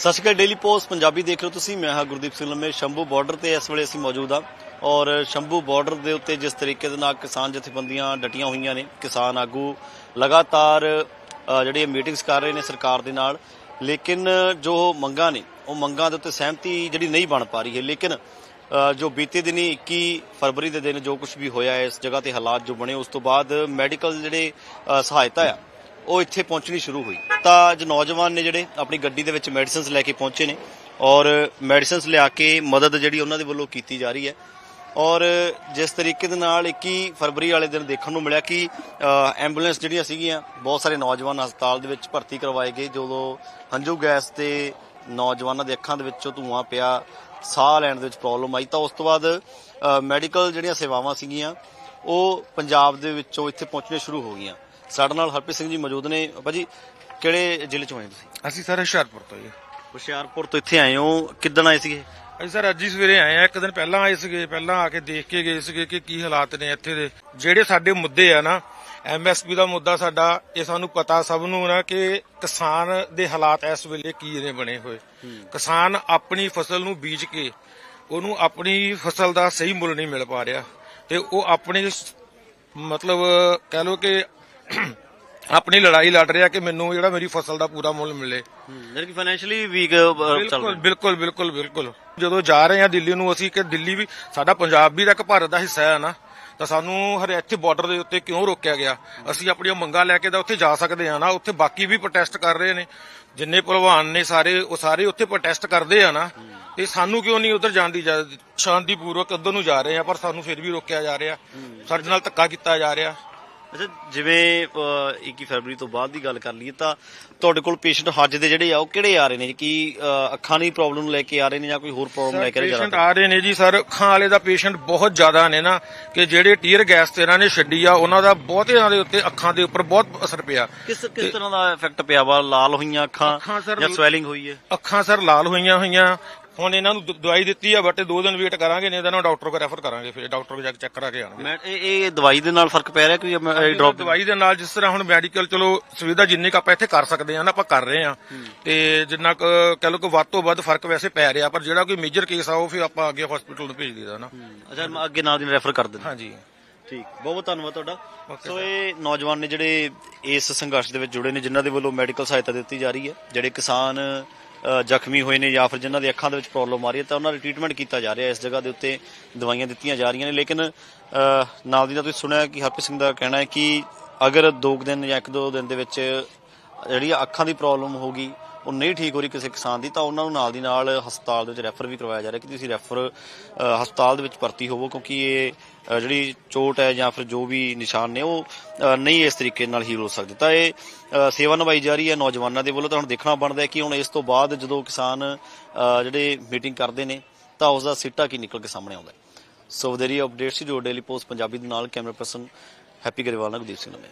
ਸਤਿ ਸ਼੍ਰੀ ਅਕਾਲ daily post Punjabi ਦੇਖ ਰਹੇ ਹੋ ਤੁਸੀਂ। ਮੈਂ ਹਾਂ ਗੁਰਦੀਪ ਸਿੰਘ ਲੰਮੇ ਸ਼ੰਭੂ ਬਾਰਡਰ ਤੇ ਇਸ ਵੇਲੇ ਅਸੀਂ ਮੌਜੂਦ ਹਾਂ। ਔਰ ਸ਼ੰਭੂ ਬਾਰਡਰ ਦੇ ਉੱਤੇ ਜਿਸ ਤਰੀਕੇ ਦੇ ਨਾਲ ਕਿਸਾਨ ਜਥੇਬੰਦੀਆਂ ਡਟੀਆਂ ਹੋਈਆਂ ਨੇ ਕਿਸਾਨ ਆਗੂ ਲਗਾਤਾਰ ਅ, ਮੀਟਿੰਗਸ ਕਰ ਰਹੇ ਨੇ ਸਰਕਾਰ ਦੇ ਨਾਲ ਲੇਕਿਨ ਜੋ ਮੰਗਾਂ ਨੇ ਉਹ ਮੰਗਾਂ ਦੇ ਉੱਤੇ ਸਹਿਮਤੀ ਜਿਹੜੀ ਨਹੀਂ ਬਣ ਪਾ ਰਹੀ ਹੈ। ਲੇਕਿਨ ਜੋ ਬੀਤੇ ਦਿਨੀ 21 ਫਰਵਰੀ ਦੇ ਦਿਨ ਜੋ ਕੁਝ ਵੀ ਹੋਇਆ ਇਸ ਜਗ੍ਹਾ ਤੇ ਹਾਲਾਤ ਜੋ ਬਣੇ ਉਸ ਤੋਂ ਬਾਅਦ ਮੈਡੀਕਲ ਜਿਹੜੇ ਸਹਾਇਤਾ ਆ ਉਹ ਇੱਥੇ ਪਹੁੰਚਣੀ ਸ਼ੁਰੂ ਹੋਈ। ਤਾਂ ਅੱਜ ਨੌਜਵਾਨ ਨੇ ਜਿਹੜੇ ਆਪਣੀ ਗੱਡੀ ਦੇ ਵਿੱਚ ਮੈਡੀਸਿਨਸ ਲੈ ਕੇ ਪਹੁੰਚੇ ਨੇ ਔਰ ਮੈਡੀਸਿਨਸ ਲਿਆ ਕੇ ਮਦਦ ਜਿਹੜੀ ਉਹਨਾਂ ਦੇ ਵੱਲੋਂ ਕੀਤੀ ਜਾ ਰਹੀ ਹੈ। ਔਰ ਜਿਸ ਤਰੀਕੇ ਦੇ ਨਾਲ 21 ਫਰਵਰੀ ਵਾਲੇ ਦਿਨ ਦੇਖਣ ਨੂੰ ਮਿਲਿਆ ਕਿ ਐਂਬੂਲੈਂਸ ਜਿਹੜੀਆਂ ਸੀਗੀਆਂ, ਬਹੁਤ ਸਾਰੇ ਨੌਜਵਾਨ ਹਸਪਤਾਲ ਦੇ ਵਿੱਚ ਭਰਤੀ ਕਰਵਾਏ ਗਏ। ਜਦੋਂ ਹੰਝੂ ਗੈਸ ਤੇ ਨੌਜਵਾਨਾਂ ਦੇ ਅੱਖਾਂ ਦੇ ਵਿੱਚੋਂ ਧੂਆਂ ਪਿਆ, ਸਾਹ ਲੈਣ ਦੇ ਵਿੱਚ ਪ੍ਰੋਬਲਮ ਆਈ। ਤਾਂ ਉਸ ਤੋਂ ਬਾਅਦ ਮੈਡੀਕਲ ਜਿਹੜੀਆਂ ਸੇਵਾਵਾਂ ਸੀਗੀਆਂ, ਉਹ ਪੰਜਾਬ ਦੇ ਵਿੱਚੋਂ ਇੱਥੇ ਪਹੁੰਚਣੀਆਂ ਸ਼ੁਰੂ ਹੋ ਗਈਆਂ। ਸਾਡੇ ਨਾਲ ਹਰਪ੍ਰੀਤ ਸਿੰਘ ਜੀ ਮੌਜੂਦ ਨੇ। ਭਾਜੀ ਕਿਹੜੇ ਜ਼ਿਲ੍ਹੇ ਚੋਂ ਆਏ ਤੁਸੀਂ? ਅਸੀਂ ਸਰ ਹੁਸ਼ਿਆਰਪੁਰ ਤੋਂ ਜੀ। ਹੁਸ਼ਿਆਰਪੁਰ ਤੋਂ ਇੱਥੇ ਆਏ ਹੋ। ਕਿੱਦਣ ਆਏ ਸੀਗੇ? ਅਸੀਂ ਸਰ ਅੱਜ ਹੀ ਸਵੇਰੇ ਆਏ ਆ। ਇੱਕ ਦਿਨ ਪਹਿਲਾਂ ਆਏ ਸੀਗੇ ਪਹਿਲਾਂ ਆ ਕੇ ਦੇਖ ਕੇ ਗਏ ਸੀਗੇ ਕਿ ਕੀ ਹਾਲਾਤ ਨੇ ਇੱਥੇ ਦੇ। ਜਿਹੜੇ ਸਾਡੇ ਮੁੱਦੇ ਆ ਨਾ ਐਮਐਸਪੀ ਦਾ ਮੁੱਦਾ ਸਾਡਾ ਇਹ ਸਾਨੂੰ ਪਤਾ ਸਭ ਨੂੰ ਨਾ ਕਿ ਕਿਸਾਨ ਦੇ ਹਾਲਾਤ ਇਸ ਵੇਲੇ ਕੀ ਨੇ ਬਣੇ ਹੋਏ। ਕਿਸਾਨ ਆਪਣੀ ਫਸਲ ਨੂੰ ਬੀਜ ਕੇ ਉਹਨੂੰ ਆਪਣੀ ਫਸਲ ਦਾ ਸਹੀ ਮੁੱਲ ਨਹੀਂ ਮਿਲ ਪਾ ਰਿਹਾ। ਤੇ ਉਹ ਆਪਣੀ ਸ- ਮਤਲਬ ਕਹਿ ਲਓ ਕਿ ਆਪਣੀ ਲੜਾਈ ਲੜ ਰਿਹਾ ਕਿ ਮੈਨੂੰ ਜਿਹੜਾ ਮੇਰੀ ਫਸਲ ਦਾ ਪੂਰਾ ਮੁੱਲ ਮਿਲੇ। ਯਾਨੀ ਕਿ ਫਾਈਨੈਂਸ਼ੀਅਲੀ ਵੀਕ ਚੱਲ ਬਿਲਕੁਲ ਬਿਲਕੁਲ ਬਿਲਕੁਲ ਬਿਲਕੁਲ। ਜਦੋਂ ਜਾ ਰਹੇ ਆ ਦਿੱਲੀ ਨੂੰ ਅਸੀਂ ਕਿ ਦਿੱਲੀ ਵੀ ਸਾਡਾ ਪੰਜਾਬ ਵੀ ਤਾਂ ਇੱਕ ਭਾਰਤ ਦਾ ਹਿੱਸਾ ਹੈ ਨਾ। ਤਾਂ ਸਾਨੂੰ ਹਰੇ ਇੱਥੇ ਬਾਰਡਰ ਦੇ ਉੱਤੇ ਕਿਉਂ ਰੋਕਿਆ ਗਿਆ? ਅਸੀਂ ਆਪਣੀਆਂ ਮੰਗਾਂ ਲੈ ਕੇ ਤਾਂ ਉੱਥੇ ਜਾ ਸਕਦੇ ਆ ਨਾ। ਉੱਥੇ ਬਾਕੀ ਵੀ ਪ੍ਰੋਟੈਸਟ ਕਰ ਰਹੇ ਨੇ। ਜਿੰਨੇ ਭਲਵਾਨ ਨੇ ਸਾਰੇ ਉਹ ਸਾਰੇ ਉੱਥੇ ਪ੍ਰੋਟੈਸਟ ਕਰਦੇ ਆ ਨਾ। ਤੇ ਸਾਨੂੰ ਕਿਉਂ ਨਹੀਂ ਉਧਰ ਜਾਣ ਦੀ ਇਜਾਜ਼ਤ? ਸ਼ਾਂਤੀਪੂਰਵਕ ਉਧਰ ਨੂੰ ਜਾ ਰਹੇ ਆ ਪਰ ਸਾਨੂੰ ਫਿਰ ਵੀ ਰੋਕਿਆ ਜਾ ਰਿਹਾ। ਸਾਡੇ ਨਾਲ ਧੱਕਾ ਕੀਤਾ ਜਾ ਰਿਹਾ। ਅੱਛਾ ਜਿਵੇਂ ਅ, 21 ਫਰਵਰੀ ਤੋਂ ਬਾਅਦ ਦੀ ਗੱਲ ਕਰ ਲਈਏ ਤਾਂ ਤੁਹਾਡੇ ਕੋਲ ਪੇਸ਼ੈਂਟ ਹੱਜ ਦੇ ਜਿਹੜੇ ਆ ਉਹ ਕਿਹੜੇ ਆ ਰਹੇ ਨੇ? ਕੀ ਅੱਖਾਂ ਦੀ ਪ੍ਰੋਬਲਮ ਲੈ ਕੇ ਆ ਰਹੇ ਨੇ ਜਾਂ ਕੋਈ ਹੋਰ ਪ੍ਰੋਬਲਮ ਲੈ ਕੇ ਆ ਰਹੇ ਪੇਸ਼ੈਂਟ ਆ ਰਹੇ ਨੇ ਜੀ ਸਰ ਅੱਖਾਂ ਵਾਲੇ ਦਾ ਪੇਸ਼ੈਂਟ ਬਹੁਤ ਜ਼ਿਆਦਾ ਨੇ ਨਾ ਕਿ ਜਿਹੜੇ ਟੀਅਰ ਗੈਸ ਤੇ ਇਹਨਾਂ ਨੇ ਛੱਡੀ ਆ ਉਹਨਾਂ ਦਾ ਬਹੁਤਿਆਂ ਦੇ ਉੱਤੇ ਅੱਖਾਂ ਦੇ ਉੱਪਰ ਬਹੁਤ ਅਸਰ ਪਿਆ। ਕਿਸ ਕਿਸ ਤਰ੍ਹਾਂ ਦਾ ਇਫੈਕਟ ਪਿਆ ਵਾ? ਲਾਲ ਹੋਈਆਂ ਅੱਖਾਂ ਜਾਂ ਸਵੈਲਿੰਗ ਹੋਈ ਹੈ? ਅੱਖਾਂ ਸਰ ਲਾਲ ਹੋਈਆਂ ਹੋਈਆਂ ਹੁਣ ਇਹਨਾਂ ਨੂੰ ਦ- ਦਵਾਈ ਦਿੱਤੀ ਆ ਬਟ ਦੋ ਦਿਨ ਵੇਟ ਕਰਾਂਗੇ ਨਹੀਂ ਤਾਂ ਇਹਨਾਂ ਨੂੰ ਡਾਕਟਰ ਕੋਲ ਰੈਫਰ ਕਰਾਂਗੇ ਫਿਰ। ਡਾਕਟਰ ਕੋਲ ਜਾ ਕੇ ਚੈੱਕ ਕਰਾ ਕੇ ਆਣਗੇ ਮੈਂ ਇਹ ਇਹ ਦਵਾਈ ਦੇ ਨਾਲ ਫ਼ਰਕ ਪੈ ਰਿਹਾ ਕੋਈ ਡ੍ਰੌਪ ਦਵਾਈ ਦੇ ਨਾਲ ਜਿਸ ਤਰ੍ਹਾਂ ਹੁਣ ਮੈਡੀਕਲ ਚਲੋ ਸੁਵਿਧਾ ਜਿੰਨੀ ਕੁ ਆਪਾਂ ਇੱਥੇ ਕਰ ਸਕਦੇ ਆ ਨਾ ਆਪਾਂ ਕਰ ਰਹੇ ਆ ਤੇ ਜਿੰਨਾ ਕੁ ਕਹਿ ਲਓ ਕਿ ਵੱਧ ਤੋਂ ਵੱਧ ਫ਼ਰਕ ਵੈਸੇ ਪੈ ਰਿਹਾ ਪਰ ਜਿਹੜਾ ਕੋਈ ਮੇਜਰ ਕੇਸ ਆ ਉਹ ਫਿਰ ਆਪਾਂ ਅੱਗੇ ਹਸਪੀਟਲ ਨੂੰ ਭੇਜ ਦਈਦਾ ਨਾ। ਅੱਛਾ ਮੈਂ ਅੱਗੇ ਨਾਲ ਦੀ ਰੈਫਰ ਕਰ ਦਿੰਦਾ। ਹਾਂਜੀ। ਠੀਕ। ਬਹੁਤ ਬਹੁਤ ਧੰਨਵਾਦ ਤੁਹਾਡਾ। ਸੋ ਇਹ ਨੌਜਵਾਨ ਨੇ ਜਿਹੜੇ ਇਸ ਸੰਘਰਸ਼ ਦੇ ਵਿੱਚ ਜੁੜੇ ਨੇ ਜਿਨ੍ਹਾਂ ਦੇ ਵੱਲੋਂ ਮੈਡੀਕਲ ਸਹਾਇਤਾ ਦਿੱਤੀ ਜਾ ਰਹੀ ਹੈ ਜਿਹੜੇ ਕਿਸਾਨ ਜ਼ਖਮੀ ਹੋਏ ਨੇ ਜਾਂ ਫਿਰ ਜਿਨ੍ਹਾਂ ਦੀ ਅੱਖਾਂ ਦੇ ਵਿੱਚ ਪ੍ਰੋਬਲਮ ਆ ਰਹੀ ਹੈ ਤਾਂ ਉਹਨਾਂ ਦਾ ਟ੍ਰੀਟਮੈਂਟ ਕੀਤਾ ਜਾ ਰਿਹਾ ਇਸ ਜਗ੍ਹਾ ਦੇ ਉੱਤੇ ਦਵਾਈਆਂ ਦਿੱਤੀਆਂ ਜਾ ਰਹੀਆਂ ਨੇ। ਲੇਕਿਨ ਨਾਲ ਦੀ ਨਾਲ ਤੁਸੀਂ ਸੁਣਿਆ ਕਿ ਹਰਪ੍ਰੀਤ ਸਿੰਘ ਦਾ ਕਹਿਣਾ ਹੈ ਕਿ ਅਗਰ ਦੋ ਕੁ ਦਿਨ ਜਾਂ ਇੱਕ ਦੋ ਦਿਨ ਦੇ ਵਿੱਚ ਜਿਹੜੀ ਅੱਖਾਂ ਦੀ ਪ੍ਰੋਬਲਮ ਹੋਗੀ ਉਹ ਨਹੀਂ ਠੀਕ ਹੋ ਰਹੀ ਕਿਸੇ ਕਿਸਾਨ ਦੀ, ਤਾਂ ਉਹਨਾਂ ਨੂੰ ਨਾਲ ਦੀ ਨਾਲ ਹਸਪਤਾਲ ਦੇ ਵਿੱਚ ਰੈਫਰ ਵੀ ਕਰਵਾਇਆ ਜਾ ਰਿਹਾ ਕਿ ਤੁਸੀਂ ਰੈਫਰ ਹਸਪਤਾਲ ਦੇ ਵਿੱਚ ਭਰਤੀ ਹੋਵੋ, ਕਿਉਂਕਿ ਇਹ ਜਿਹੜੀ ਚੋਟ ਹੈ ਜਾਂ ਫਿਰ ਜੋ ਵੀ ਨਿਸ਼ਾਨ ਨੇ, ਉਹ ਨਹੀਂ ਇਸ ਤਰੀਕੇ ਨਾਲ ਹੀਲ ਹੋ ਸਕਦੇ। ਤਾਂ ਇਹ ਸੇਵਾ ਨਿਭਾਈ ਜਾ ਰਹੀ ਹੈ ਨੌਜਵਾਨਾਂ ਦੇ ਵੱਲੋਂ। ਤਾਂ ਹੁਣ ਦੇਖਣਾ ਬਣਦਾ ਹੈ ਕਿ ਹੁਣ ਇਸ ਤੋਂ ਬਾਅਦ ਜਦੋਂ ਕਿਸਾਨ ਜਿਹੜੇ ਮੀਟਿੰਗ ਕਰਦੇ ਨੇ, ਤਾਂ ਉਸ ਦਾ ਸਿੱਟਾ ਕੀ ਨਿਕਲ ਕੇ ਸਾਹਮਣੇ ਆਉਂਦਾ ਹੈ। ਸੋ ਵਧੇਰੀ ਅਪਡੇਟਸ ਜੋ ਡੇਲੀ ਪੋਸਟ ਪੰਜਾਬੀ ਦੇ ਨਾਲ ਕੈਮਰਾ ਪਰਸਨ ਹੈਪੀ ਗਰੇਵਾਲ ਨਾਲ ਗੁਰਦੀਪ ਸਿੰਘ ਨੇ।